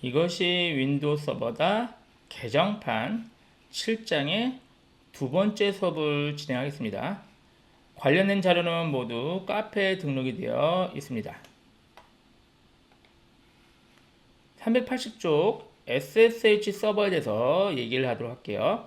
이것이 윈도우 서버다 개정판 7장의 두 번째 수업을 진행하겠습니다. 관련된 자료는 모두 카페에 등록이 되어 있습니다. 380쪽 SSH 서버에 대해서 얘기를 하도록 할게요.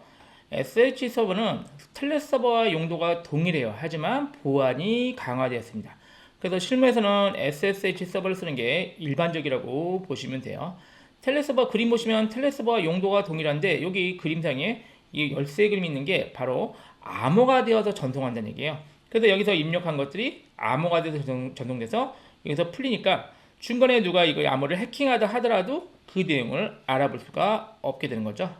SSH 서버는 스텔레스 서버와 용도가 동일해요. 하지만 보안이 강화되었습니다. 그래서 실무에서는 SSH 서버를 쓰는 게 일반적이라고 보시면 돼요. 텔레서버 그림 보시면 텔레서버와 용도가 동일한데 여기 그림상에 이 열쇠 그림이 있는 게 바로 암호가 되어서 전송한다는 얘기예요. 그래서 여기서 입력한 것들이 암호가 돼서 전송, 전송 돼서 여기서 풀리니까 중간에 누가 이거 암호를 해킹하다 하더라도 그 내용을 알아볼 수가 없게 되는 거죠.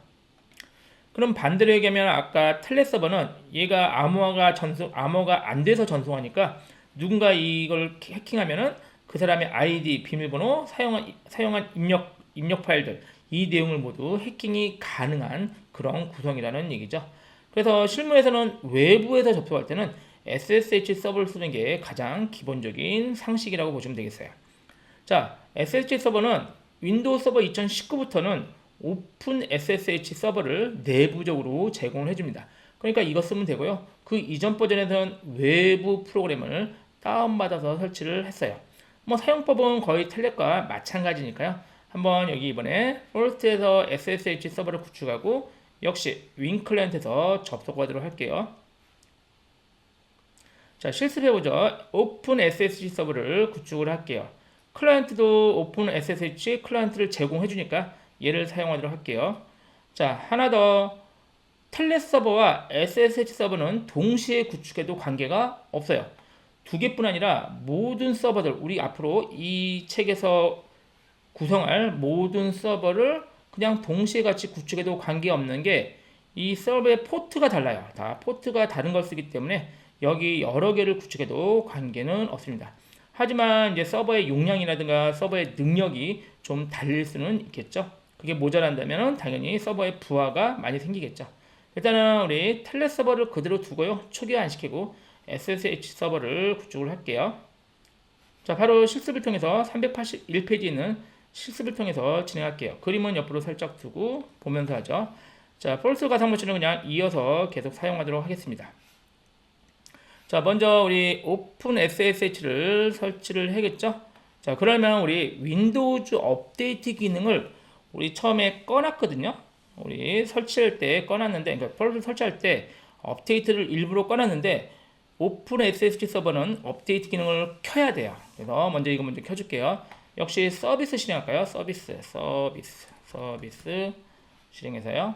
그럼 반대로 얘기하면 아까 텔레 서버는 얘가 암호가 전송 암호가 안 돼서 전송하니까 누군가 이걸 해킹하면은 그 사람의 아이디, 비밀번호, 사용한 사용한 입력 입력 파일들 이 내용을 모두 해킹이 가능한 그런 구성이라는 얘기죠. 그래서 실무에서는 외부에서 접속할 때는 SSH 서버를 쓰는 게 가장 기본적인 상식이라고 보시면 되겠어요. 자, SSH 서버는 윈도우 서버 2019부터는 오픈 SSH 서버를 내부적으로 제공을 해줍니다. 그러니까 이거 쓰면 되고요. 그 이전 버전에서는 외부 프로그램을 다운받아서 설치를 했어요. 뭐 사용법은 거의 텔넷과 마찬가지니까요. 한번 여기 이번에 폴스트에서 SSH 서버를 구축하고 역시 윈클랜트에서 접속하도록 할게요. 자 실습해보죠. 오픈 SSH 서버를 구축을 할게요. 클라이언트도 오픈 SSH 클라이언트를 제공해주니까 얘를 사용하도록 할게요. 자 하나 더 텔넷 서버와 SSH 서버는 동시에 구축해도 관계가 없어요. 두 개뿐 아니라 모든 서버들 우리 앞으로 이 책에서 구성할 모든 서버를 그냥 동시에 같이 구축해도 관계없는 게 이 서버의 포트가 달라요. 다 포트가 다른 걸 쓰기 때문에 여기 여러 개를 구축해도 관계는 없습니다. 하지만 이제 서버의 용량이라든가 서버의 능력이 좀 달릴 수는 있겠죠. 그게 모자란다면 당연히 서버의 부하가 많이 생기겠죠. 일단은 우리 텔레 서버를 그대로 두고요. 초기화 안 시키고 SSH 서버를 구축을 할게요. 자, 바로 실습을 통해서 381페이지에 있는 실습을 통해서 진행할게요. 그림은 옆으로 살짝 두고 보면서 하죠. 자, 폴스 가상모치는 그냥 이어서 계속 사용하도록 하겠습니다. 자, 먼저 우리 오픈 SSH를 설치를 해야겠죠? 자, 그러면 우리 윈도우즈 업데이트 기능을 우리 처음에 꺼놨거든요. 우리 설치할 때 꺼놨는데, 그러니까 폴스 설치할 때 업데이트를 일부러 꺼놨는데, 오픈 SSH 서버는 업데이트 기능을 켜야 돼요. 그래서 먼저 이거 먼저 켜줄게요. 역시 서비스 실행할까요? 서비스, 서비스, 서비스 실행해서요.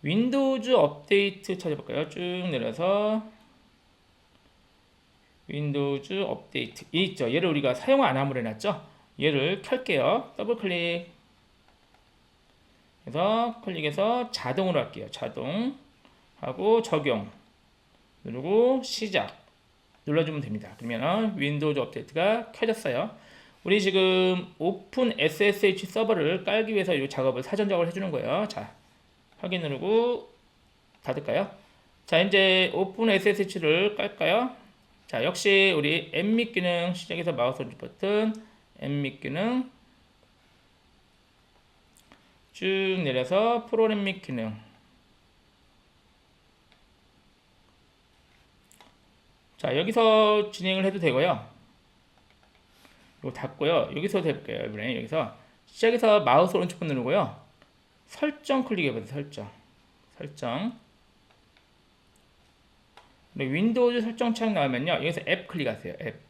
윈도우즈 업데이트 찾아볼까요? 쭉 내려서 윈도우즈 업데이트 이 있죠. 얘를 우리가 사용 안 함으로 해놨죠. 얘를 켤게요. 더블 클릭 그래서 클릭해서 자동으로 할게요. 자동 하고 적용 누르고 시작 눌러주면 됩니다. 그러면 윈도우즈 업데이트가 켜졌어요. 우리 지금 오픈 SSH 서버를 깔기 위해서 이 작업을 사전 작업을 해주는 거예요. 자, 확인 누르고 닫을까요? 자, 이제 오픈 SSH를 깔까요? 자, 역시 우리 엠밋 기능 시작해서 마우스 오른쪽 버튼 엠밋 기능 쭉 내려서 프로그램 및 기능 자, 여기서 진행을 해도 되고요. 이거 닫고요. 여기서 해볼게요. 이번에 여기서 시작해서 마우스 오른쪽 번 누르고요. 설정 클릭해보세요. 설정. 설정. 윈도우즈 설정 창 나오면요. 여기서 앱 클릭하세요. 앱.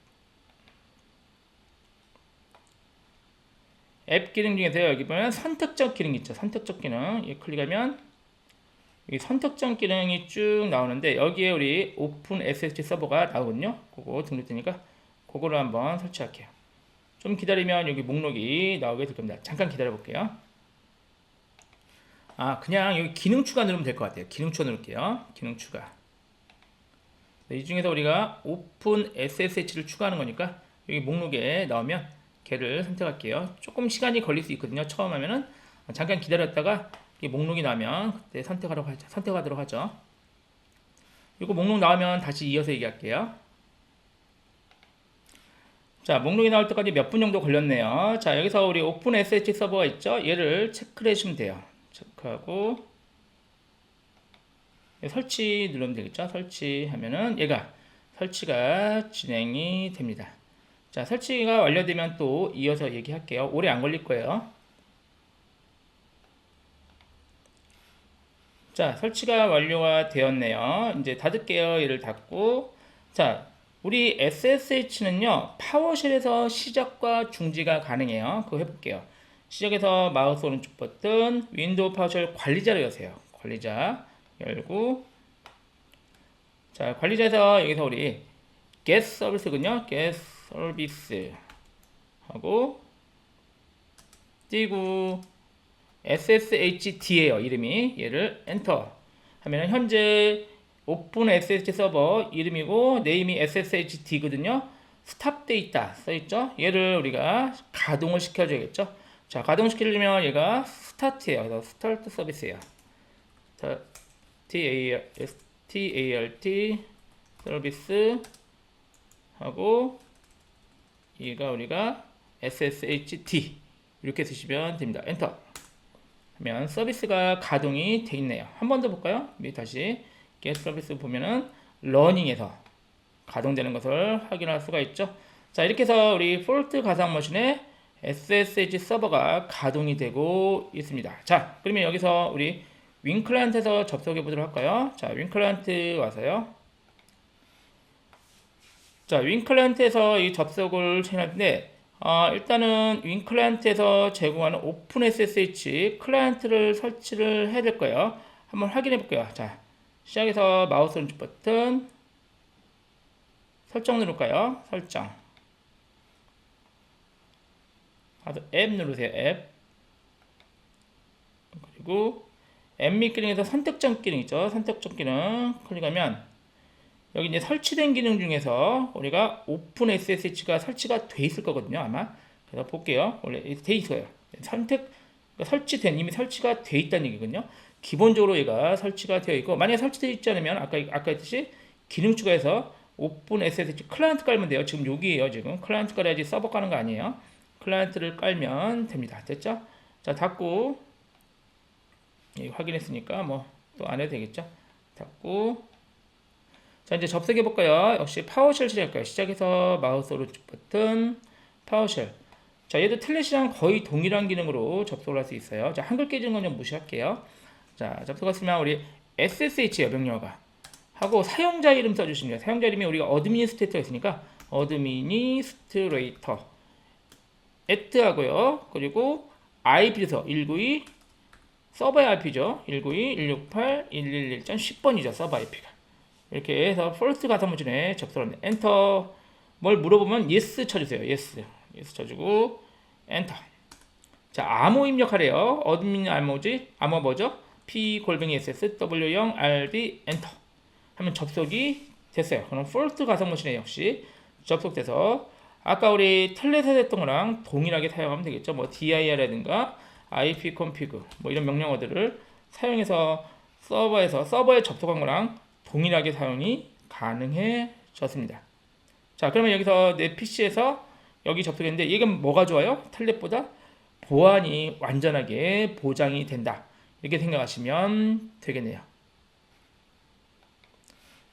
앱 기능 중에서 여기 보면 선택적 기능 있죠. 선택적 기능. 이 클릭하면 이 선택점 기능이 쭉 나오는데 여기에 우리 오픈 SSH 서버가 나오거든요. 그거 등록되니까 그거를 한번 설치할게요. 좀 기다리면 여기 목록이 나오게 될 겁니다. 잠깐 기다려 볼게요. 아 그냥 여기 기능 추가 누르면 될 것 같아요. 기능 추가 누를게요. 기능 추가. 네, 이 중에서 우리가 오픈 SSH를 추가하는 거니까 여기 목록에 나오면 걔를 선택할게요. 조금 시간이 걸릴 수 있거든요. 처음 하면은 잠깐 기다렸다가 목록이 나면 그때 선택하도록 하죠. 선택하도록 하죠. 이거 목록 나오면 다시 이어서 얘기할게요. 자, 목록이 나올 때까지 몇 분 정도 걸렸네요. 자, 여기서 우리 오픈 SH 서버가 있죠? 얘를 체크를 해주시면 돼요. 체크하고 설치 누르면 되겠죠? 설치하면은 얘가 설치가 진행이 됩니다. 자, 설치가 완료되면 또 이어서 얘기할게요. 오래 안 걸릴 거예요. 자, 설치가 완료가 되었네요. 이제 닫을게요. 얘를 닫고. 자, 우리 SSH는요, 파워쉘에서 시작과 중지가 가능해요. 그거 해볼게요. 시작해서 마우스 오른쪽 버튼, 윈도우 파워쉘 관리자를 여세요. 관리자 열고. 자, 관리자에서 여기서 우리 get 서비스군요. get 서비스 하고 띄고 SSHD예요. 이름이 얘를 엔터 하면 현재 오픈 SSH 서버 이름이고 네임이 SSHD거든요. 스탑 데이터 써있죠. 얘를 우리가 가동을 시켜줘야겠죠. 자, 가동시키려면 얘가 스타트예요. 그래서 스타트 서비스예요. T-A-R-T 서비스 하고 얘가 우리가 SSHD 이렇게 쓰시면 됩니다. 엔터 하 면 서비스가 가동이 돼 있네요. 한 번 더 볼까요? 미 다시 get 서비스 보면은 러닝에서 가동되는 것을 확인할 수가 있죠. 자 이렇게 해서 우리 폴트 가상 머신에 SSH 서버가 가동이 되고 있습니다. 자 그러면 여기서 우리 윈 클라이언트에서 접속해 보도록 할까요? 자, 윈 클라이언트 와서요. 자, 윈 클라이언트에서 이 접속을 해놨는데 어, 일단은 윈 클라이언트에서 제공하는 오픈 SSH 클라이언트를 설치를 해야 될 거예요. 한번 확인해 볼게요. 자, 시작해서 마우스 오른쪽 버튼 설정 누를까요? 설정. 아, 앱 누르세요. 앱. 그리고 앱미 기능에서 선택점 기능 있죠. 선택점 기능 클릭하면 여기 이제 설치된 기능 중에서 우리가 오픈 SSH가 설치가 돼 있을 거거든요. 아마. 그래서 볼게요. 원래 돼 있어요. 선택 그러니까 설치된 이미 설치가 돼 있다는 얘기거든요. 기본적으로 얘가 설치가 되어 있고 만약에 설치되어 있지 않으면 아까 아까 했듯이 기능 추가해서 오픈 SSH 클라이언트 깔면 돼요. 지금 여기에요. 지금 클라이언트 깔아야지 서버 까는 거 아니에요. 클라이언트를 깔면 됩니다. 됐죠? 자 닫고 예, 확인했으니까 뭐 또 안 해도 되겠죠. 닫고 자 이제 접속해 볼까요? 역시 파워쉘 실행할까요? 시작해서 마우스 오른쪽 버튼 파워쉘. 자 얘도 텔넷이랑 거의 동일한 기능으로 접속을 할 수 있어요. 자 한글 깨지는 건 좀 무시할게요. 자 접속했으면 우리 SSH예요 명령어가 하고 사용자 이름 써주시면 돼요. 사용자 이름이 우리가 어드미니스트레이터가 있으니까 어드미니스트레이터 at 하고요. 그리고 IP에서 192 서버 IP죠. 192.168.111.10번이죠. 서버 IP가. 이렇게 해서 폴트 가상무진에 접속합니다. 엔터. 뭘 물어보면 yes 쳐주세요. yes. yes 쳐주고 엔터. 자, 암호 입력하래요. 어드민 암호지? 암호 뭐죠? p 골뱅이 ss w0 rd 엔터. 하면 접속이 됐어요. 그럼 폴트 가상무신에 역시 접속돼서 아까 우리 텔넷에 했던 거랑 동일하게 사용하면 되겠죠. 뭐 dir라든가 ip config 뭐 이런 명령어들을 사용해서 서버에서 서버에 접속한 거랑 동일하게 사용이 가능해졌습니다. 자, 그러면 여기서 내 PC에서 여기 접속했는데 이게 뭐가 좋아요? 텔넷보다 보안이 완전하게 보장이 된다. 이렇게 생각하시면 되겠네요.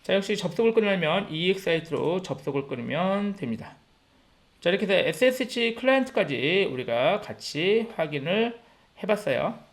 자, 역시 접속을 끊으려면 EX 사이트로 접속을 끊으면 됩니다. 자, 이렇게 해서 SSH 클라이언트까지 우리가 같이 확인을 해봤어요.